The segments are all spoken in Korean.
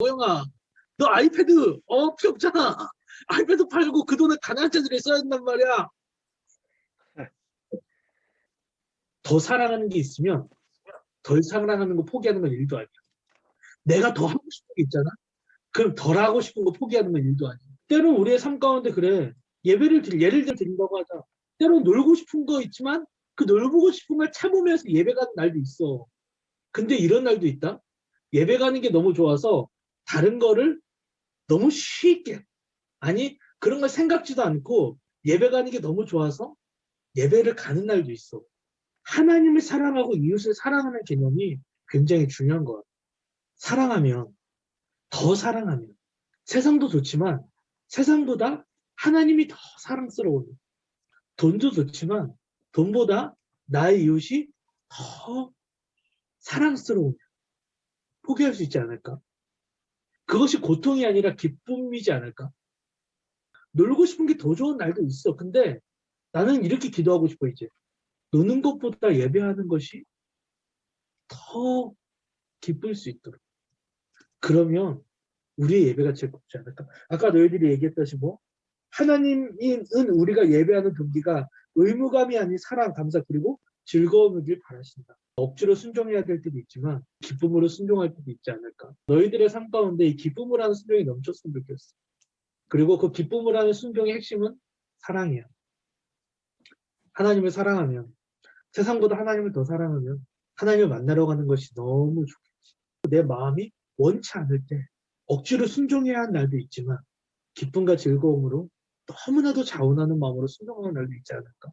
호영아, 너 아이패드 어 필요 없잖아. 아이패드 팔고 그 돈을 가난한 자들에 써야 된단 말이야. 더 사랑하는 게 있으면 덜 사랑하는 거 포기하는 건 일도 아니야. 내가 더 하고 싶은 게 있잖아. 그럼 덜 하고 싶은 거 포기하는 건 일도 아니야. 때론 우리의 삶 가운데 그래. 예배를 드리, 예를 들어 드린다고 하자. 때론 놀고 싶은 거 있지만 그 놀고 싶은 걸 참으면서 예배 가는 날도 있어. 근데 이런 날도 있다. 예배 가는 게 너무 좋아서 다른 거를 너무 쉽게 아니 그런 걸 생각지도 않고 예배 가는 게 너무 좋아서 예배를 가는 날도 있어. 하나님을 사랑하고 이웃을 사랑하는 개념이 굉장히 중요한 것 같아. 사랑하면 더 사랑하면 세상도 좋지만 세상보다 하나님이 더 사랑스러워요. 돈도 좋지만 돈보다 나의 이웃이 더 사랑스러우면 포기할 수 있지 않을까? 그것이 고통이 아니라 기쁨이지 않을까? 놀고 싶은 게 더 좋은 날도 있어. 근데 나는 이렇게 기도하고 싶어, 이제. 노는 것보다 예배하는 것이 더 기쁠 수 있도록. 그러면 우리의 예배가 제일 곱지 않을까? 아까 너희들이 얘기했다시 뭐 하나님은 우리가 예배하는 동기가 의무감이 아닌 사랑, 감사 그리고 즐거움이길 바라신다. 억지로 순종해야 될 때도 있지만 기쁨으로 순종할 때도 있지 않을까. 너희들의 삶 가운데 이 기쁨을 하는 순종이 넘쳤으면 좋겠어. 그리고 그 기쁨을 하는 순종의 핵심은 사랑이야. 하나님을 사랑하면 세상보다 하나님을 더 사랑하면 하나님을 만나러 가는 것이 너무 좋겠지. 내 마음이 원치 않을 때 억지로 순종해야 하는 날도 있지만 기쁨과 즐거움으로 너무나도 자원하는 마음으로 순종하는 날도 있지 않을까.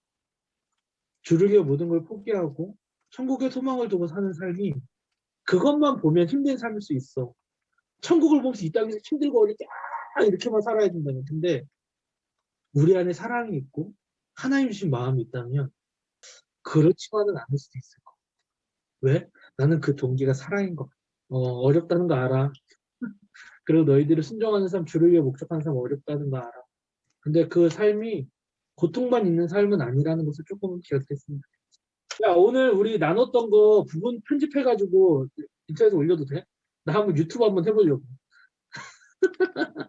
위해 모든 걸 포기하고 천국의 소망을 두고 사는 삶이 그것만 보면 힘든 삶일 수 있어. 천국을 보면서 이 땅에서 힘들고 어렵게 아 이렇게만 살아야 된다면 근데 우리 안에 사랑이 있고 하나님 주신 마음이 있다면 그렇지만은 않을 수도 있을 것 같아. 왜? 나는 그 동기가 사랑인 것 같아. 어, 어렵다는 거 알아. 그리고 너희들이 순종하는 삶, 주를 위해 목적하는 삶 어렵다는 거 알아. 근데 그 삶이 고통만 있는 삶은 아니라는 것을 조금 기억했습니다. 야, 오늘 우리 나눴던 거 부분 편집해가지고 인터넷에 올려도 돼? 나 한번 유튜브 한번 해보려고.